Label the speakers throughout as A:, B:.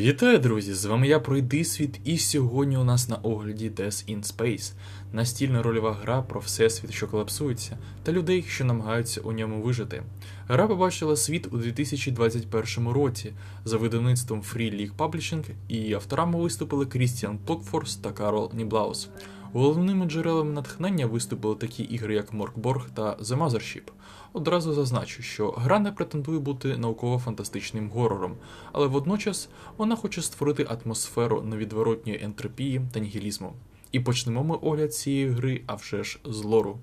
A: Вітаю, друзі! З вами я Пройди світ, і сьогодні у нас на огляді Death in Space настільна рольова гра про всесвіт, що колапсується, та людей, що намагаються у ньому вижити. Гра побачила світ у 2021 році за видавництвом Free League Publishing, і авторами виступили Крістіан Плокфорс та Карл Ніблаус. Головними джерелами натхнення виступили такі ігри, як Моркборг та The Mothership. Одразу зазначу, що гра не претендує бути науково-фантастичним горором, але водночас вона хоче створити атмосферу невідворотньої ентропії та нігілізму. І почнемо ми огляд цієї гри, а вже ж з лору.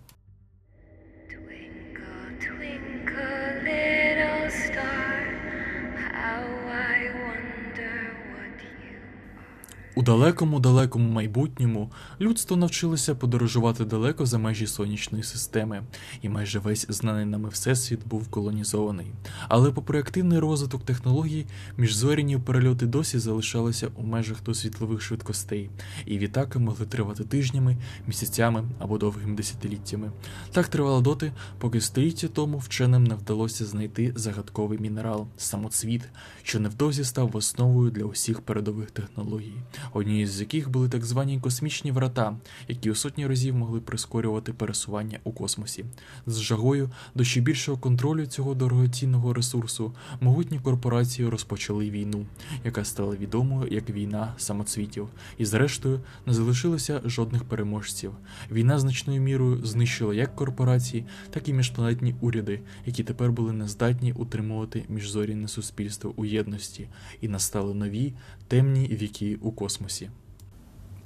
A: У далекому далекому майбутньому людство навчилося подорожувати далеко за межі сонячної системи, і майже весь знаний нами всесвіт був колонізований. Але попри активний розвиток технологій, міжзоряні перельоти досі залишалися у межах до світлових швидкостей, і відтаки могли тривати тижнями, місяцями або довгими десятиліттями. Так тривало доти, поки століття тому вченим не вдалося знайти загадковий мінерал самоцвіт, що невдовзі став основою для усіх передових технологій однією з яких були так звані космічні врата, які у сотні разів могли прискорювати пересування у космосі. З жагою до ще більшого контролю цього дорогоцінного ресурсу могутні корпорації розпочали війну, яка стала відомою як війна самоцвітів, і зрештою не залишилося жодних переможців. Війна значною мірою знищила як корпорації, так і міжпланетні уряди, які тепер були нездатні утримувати міжзоряне суспільство у єдності, і настали нові темні віки у космосі.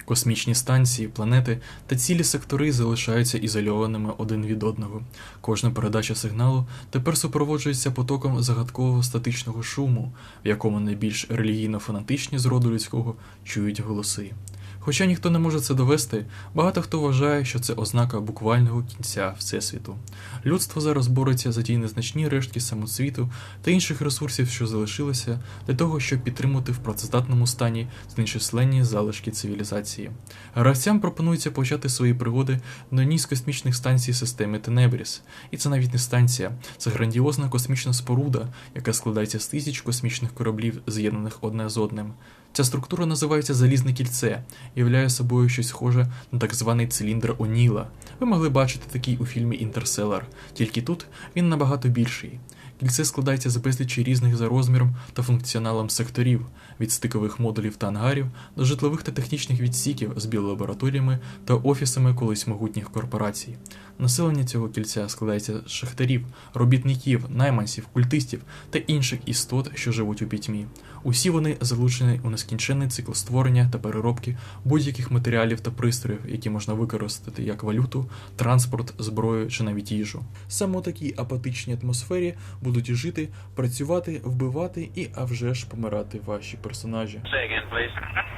A: Космічні станції, планети та цілі сектори залишаються ізольованими один від одного. Кожна передача сигналу тепер супроводжується потоком загадкового статичного шуму, в якому найбільш релігійно-фанатичні з роду людського чують голоси. Хоча ніхто не може це довести, багато хто вважає, що це ознака буквального кінця Всесвіту. Людство зараз бореться за ті незначні рештки самоцвіту та інших ресурсів, що залишилися, для того, щоб підтримати в працездатному стані нечисленні залишки цивілізації. Гравцям пропонується почати свої пригоди на одній з космічних станцій системи Тенебріс. І це навіть не станція, це грандіозна космічна споруда, яка складається з тисяч космічних кораблів, з'єднаних одне з одним. Ця структура називається залізне кільце являє собою щось схоже на так званий циліндр Оніла. Ви могли бачити такий у фільмі Інтерселар, тільки тут він набагато більший. Кільце складається з безлічі різних за розміром та функціоналом секторів, від стикових модулів та ангарів до житлових та технічних відсіків з біолабораторіями та офісами колись могутніх корпорацій. Населення цього кільця складається з шахтарів, робітників, найманців, культистів та інших істот, що живуть у пітьмі. Усі вони залучені у нескінченний цикл створення та переробки будь-яких матеріалів та пристроїв, які можна використати як валюту, транспорт, зброю чи навіть їжу. Саме у такій апатичній атмосфері будуть жити, працювати, вбивати і а вже ж помирати ваші персонажі.
B: Uh.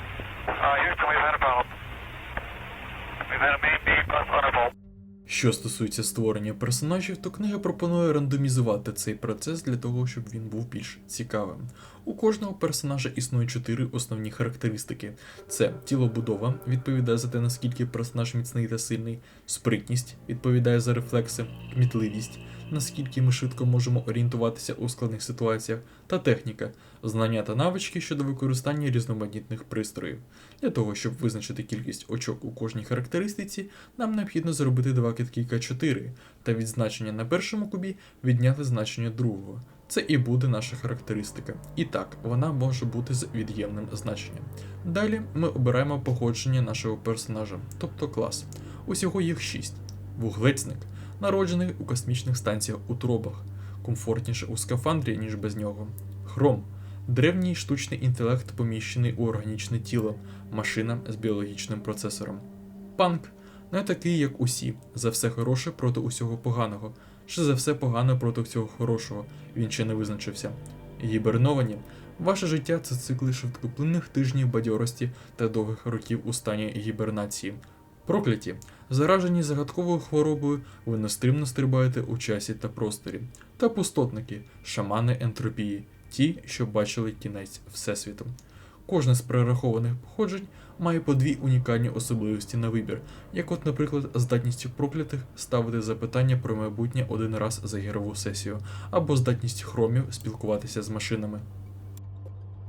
A: Що стосується створення персонажів, то книга пропонує рандомізувати цей процес для того, щоб він був більш цікавим. У кожного персонажа існує чотири основні характеристики: це тілобудова, відповідає за те, наскільки персонаж міцний та сильний, спритність відповідає за рефлекси, кмітливість, наскільки ми швидко можемо орієнтуватися у складних ситуаціях, та техніка, знання та навички щодо використання різноманітних пристроїв. Для того, щоб визначити кількість очок у кожній характеристиці, нам необхідно зробити два китки К4 та від значення на першому кубі відняти значення другого. Це і буде наша характеристика. І так, вона може бути з від'ємним значенням. Далі ми обираємо походження нашого персонажа, тобто клас. Усього їх 6. Вуглецник, народжений у космічних станціях у тробах, комфортніше у скафандрі, ніж без нього. Хром древній штучний інтелект, поміщений у органічне тіло, машина з біологічним процесором. Панк не такий, як усі, за все хороше проти усього поганого, чи за все погане проти всього хорошого, він ще не визначився. Гіберновані ваше життя це цикли швидкоплинних тижнів бадьорості та довгих років у стані гібернації. Прокляті, заражені загадковою хворобою, ви нестримно стрибаєте у часі та просторі. Та пустотники, шамани ентропії, ті, що бачили кінець Всесвіту. Кожне з перерахованих походжень має по дві унікальні особливості на вибір, як от, наприклад, здатність проклятих ставити запитання про майбутнє один раз за ігрову сесію, або здатність хромів спілкуватися з машинами.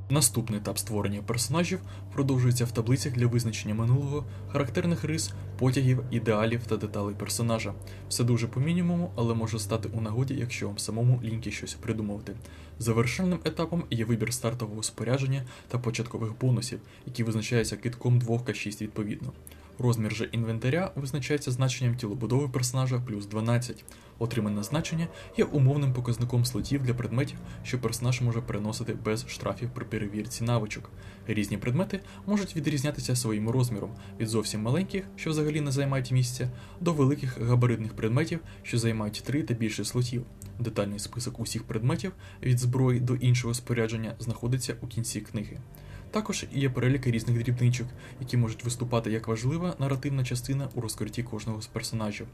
A: Наступний етап створення персонажів продовжується в таблицях для визначення минулого, характерних рис, потягів, ідеалів та деталей персонажа. Все дуже по мінімуму, але може стати у нагоді, якщо вам самому ліньки щось придумувати. Завершальним етапом є вибір стартового спорядження та початкових бонусів, які визначаються китком 2К6 відповідно. Розмір же інвентаря визначається значенням тілобудови персонажа плюс 12. Отримане значення є умовним показником слотів для предметів, що персонаж може переносити без штрафів при перевірці навичок. Різні предмети можуть відрізнятися своїм розміром від зовсім маленьких, що взагалі не займають місця, до великих габаритних предметів, що займають 3 та більше слотів. Детальний список усіх предметів від зброї до іншого спорядження знаходиться у кінці книги. Також є перелік різних дрібничок, які можуть виступати як важлива наративна частина у розкритті кожного з персонажів.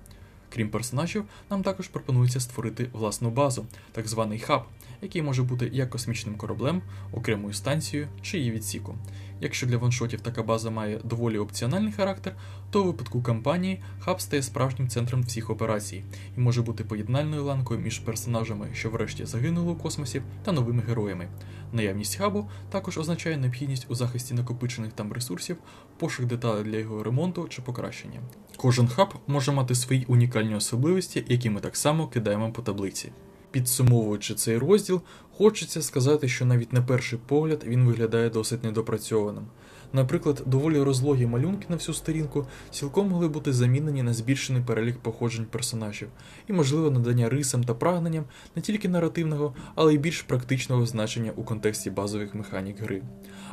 A: Крім персонажів, нам також пропонується створити власну базу, так званий хаб, який може бути як космічним кораблем, окремою станцією чи її відсіком. Якщо для ваншотів така база має доволі опціональний характер, то у випадку кампанії хаб стає справжнім центром всіх операцій і може бути поєднальною ланкою між персонажами, що врешті загинули у космосі, та новими героями. Наявність хабу також означає необхідність у захисті накопичених там ресурсів, пошук деталей для його ремонту чи покращення. Кожен хаб може мати свої унікальні особливості, які ми так само кидаємо по таблиці. Підсумовуючи цей розділ, хочеться сказати, що навіть на перший погляд він виглядає досить недопрацьованим. Наприклад, доволі розлогі малюнки на всю сторінку цілком могли бути замінені на збільшений перелік походжень персонажів, і можливо надання рисам та прагненням не тільки наративного, але й більш практичного значення у контексті базових механік гри.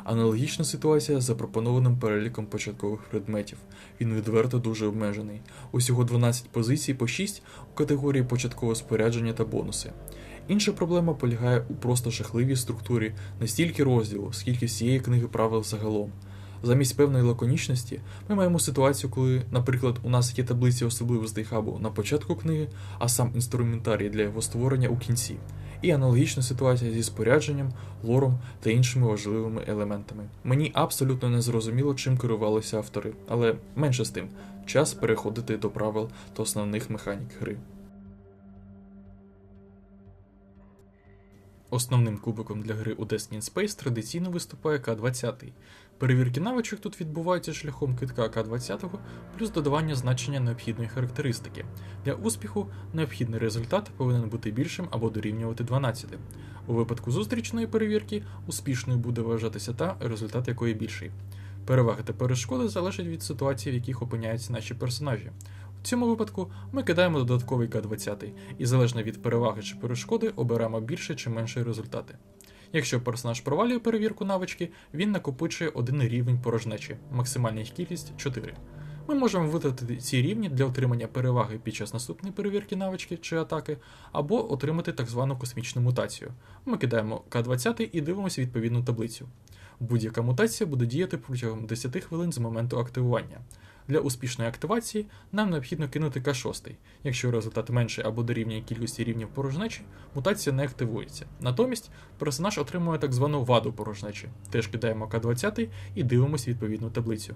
A: Аналогічна ситуація з запропонованим переліком початкових предметів. Він відверто дуже обмежений. Усього 12 позицій по 6 у категорії початкове спорядження та бонуси. Інша проблема полягає у просто жахливій структурі не стільки розділу, скільки всієї книги правил загалом. Замість певної лаконічності ми маємо ситуацію, коли, наприклад, у нас є таблиці особливостей хабу на початку книги, а сам інструментарій для його створення у кінці, і аналогічна ситуація зі спорядженням, лором та іншими важливими елементами. Мені абсолютно не зрозуміло, чим керувалися автори, але менше з тим, час переходити до правил та основних механік гри. Основним кубиком для гри у Destiny Space традиційно виступає К-20. Перевірки навичок тут відбуваються шляхом китка К-20 плюс додавання значення необхідної характеристики. Для успіху необхідний результат повинен бути більшим або дорівнювати 12. У випадку зустрічної перевірки успішною буде вважатися та, результат якої більший. Переваги та перешкоди залежать від ситуації, в яких опиняються наші персонажі. В цьому випадку ми кидаємо додатковий К-20 і залежно від переваги чи перешкоди оберемо більше чи менше результати. Якщо персонаж провалює перевірку навички, він накопичує один рівень порожнечі, максимальна їх кількість 4. Ми можемо витратити ці рівні для отримання переваги під час наступної перевірки навички чи атаки, або отримати так звану космічну мутацію. Ми кидаємо К-20 і дивимося відповідну таблицю. Будь-яка мутація буде діяти протягом 10 хвилин з моменту активування. Для успішної активації нам необхідно кинути К6. Якщо результат менший або дорівнює кількості рівнів порожнечі, мутація не активується. Натомість персонаж отримує так звану ваду порожнечі. Теж кидаємо К20 і дивимося відповідну таблицю.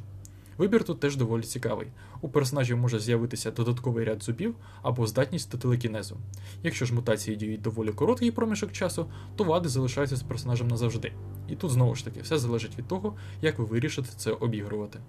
A: Вибір тут теж доволі цікавий. У персонажів може з'явитися додатковий ряд зубів або здатність до телекінезу. Якщо ж мутації діють доволі короткий проміжок часу, то вади залишаються з персонажем назавжди. І тут знову ж таки все залежить від того, як ви вирішите це обігрувати.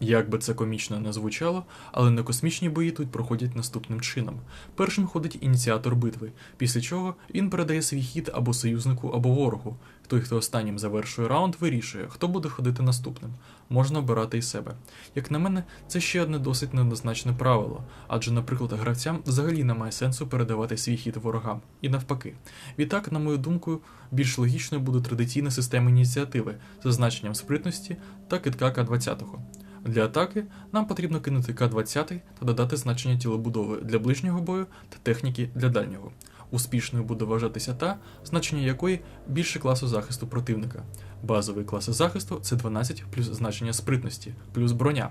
A: Як би це комічно не звучало, але на космічні бої тут проходять наступним чином. Першим ходить ініціатор битви, після чого він передає свій хід або союзнику, або ворогу. Той, хто останнім завершує раунд, вирішує, хто буде ходити наступним. Можна обирати і себе. Як на мене, це ще одне досить неоднозначне правило, адже, наприклад, гравцям взагалі немає сенсу передавати свій хід ворогам, і навпаки. Відтак, на мою думку, більш логічною буде традиційна система ініціативи за значенням спритності та китка К-20. Для атаки нам потрібно кинути К-20 та додати значення тілобудови для ближнього бою та техніки для дальнього. Успішною буде вважатися та, значення якої більше класу захисту противника. Базовий клас захисту це 12 плюс значення спритності, плюс броня.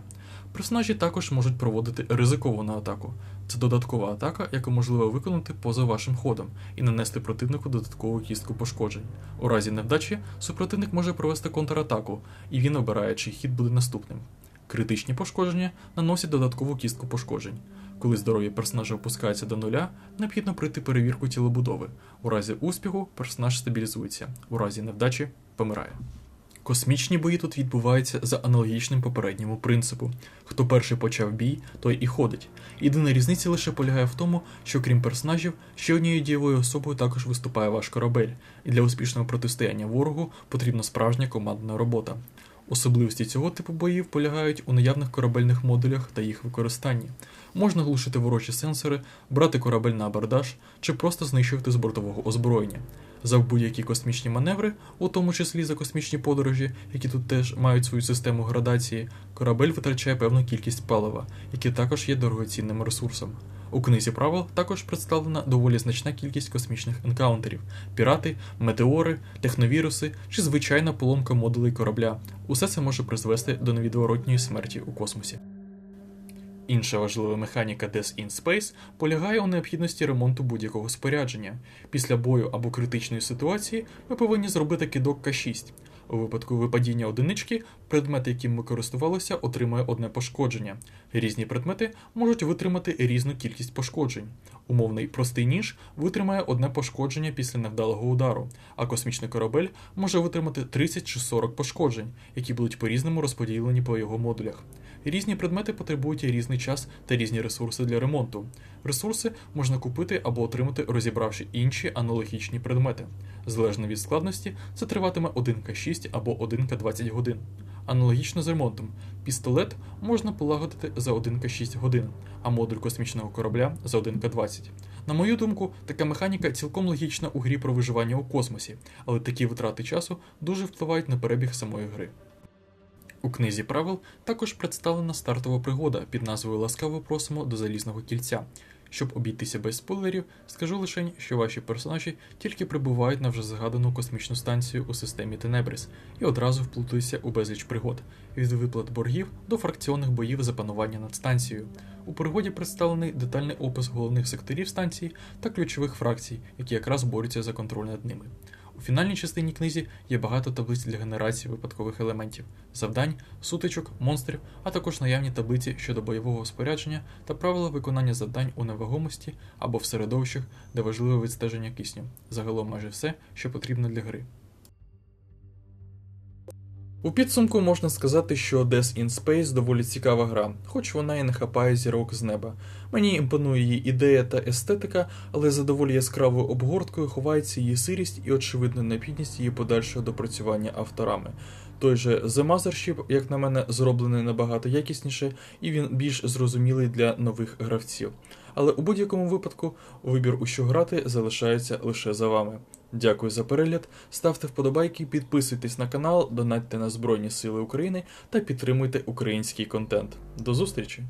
A: Персонажі також можуть проводити ризиковану атаку. Це додаткова атака, яку можливо виконати поза вашим ходом і нанести противнику додаткову кістку пошкоджень. У разі невдачі супротивник може провести контратаку, і він обирає, чий хід буде наступним. Критичні пошкодження наносять додаткову кістку пошкоджень. Коли здоров'я персонажа опускається до нуля, необхідно пройти перевірку тілобудови. У разі успіху персонаж стабілізується, у разі невдачі помирає. Космічні бої тут відбуваються за аналогічним попередньому принципу: хто перший почав бій, той і ходить. Єдина різниця лише полягає в тому, що крім персонажів, ще однією дієвою особою також виступає ваш корабель, і для успішного протистояння ворогу потрібна справжня командна робота. Особливості цього типу боїв полягають у наявних корабельних модулях та їх використанні. Можна глушити ворожі сенсори, брати корабель на абордаж чи просто знищувати з бортового озброєння. За будь-які космічні маневри, у тому числі за космічні подорожі, які тут теж мають свою систему градації, корабель витрачає певну кількість палива, яке також є дорогоцінним ресурсом. У книзі правил також представлена доволі значна кількість космічних енкаунтерів: пірати, метеори, техновіруси чи звичайна поломка модулей корабля. Усе це може призвести до невідворотньої смерті у космосі. Інша важлива механіка Death in Space полягає у необхідності ремонту будь-якого спорядження. Після бою або критичної ситуації ми повинні зробити кидок К6. У випадку випадіння одинички, предмет, яким ми користувалися, отримує одне пошкодження. Різні предмети можуть витримати різну кількість пошкоджень. Умовний простий ніж витримає одне пошкодження після невдалого удару, а космічний корабель може витримати 30 чи 40 пошкоджень, які будуть по-різному розподілені по його модулях. Різні предмети потребують різний час та різні ресурси для ремонту. Ресурси можна купити або отримати, розібравши інші аналогічні предмети. Залежно від складності, це триватиме 1К6 або 1К20 годин. Аналогічно з ремонтом, пістолет можна полагодити за 1К6 годин, а модуль космічного корабля за 1К20. На мою думку, така механіка цілком логічна у грі про виживання у космосі, але такі витрати часу дуже впливають на перебіг самої гри. У книзі правил також представлена стартова пригода під назвою Ласкаво просимо до залізного кільця. Щоб обійтися без спойлерів, скажу лише, що ваші персонажі тільки прибувають на вже згадану космічну станцію у системі Тенебрис і одразу вплутуються у безліч пригод від виплат боргів до фракціонних боїв за панування над станцією. У пригоді представлений детальний опис головних секторів станції та ключових фракцій, які якраз борються за контроль над ними. Фінальній частині книзі є багато таблиць для генерації випадкових елементів, завдань, сутичок, монстрів, а також наявні таблиці щодо бойового спорядження та правила виконання завдань у невагомості або в середовищах, де важливе відстеження кисню. Загалом майже все, що потрібно для гри. У підсумку можна сказати, що Death in Space доволі цікава гра, хоч вона і не хапає зірок з неба. Мені імпонує її ідея та естетика, але за доволі яскравою обгорткою ховається її сирість і очевидна необхідність її подальшого допрацювання авторами. Той же The Mothership, як на мене, зроблений набагато якісніше, і він більш зрозумілий для нових гравців. Але у будь-якому випадку вибір у що грати залишається лише за вами. Дякую за перегляд, ставте вподобайки, підписуйтесь на канал, донатьте на Збройні Сили України та підтримуйте український контент. До зустрічі!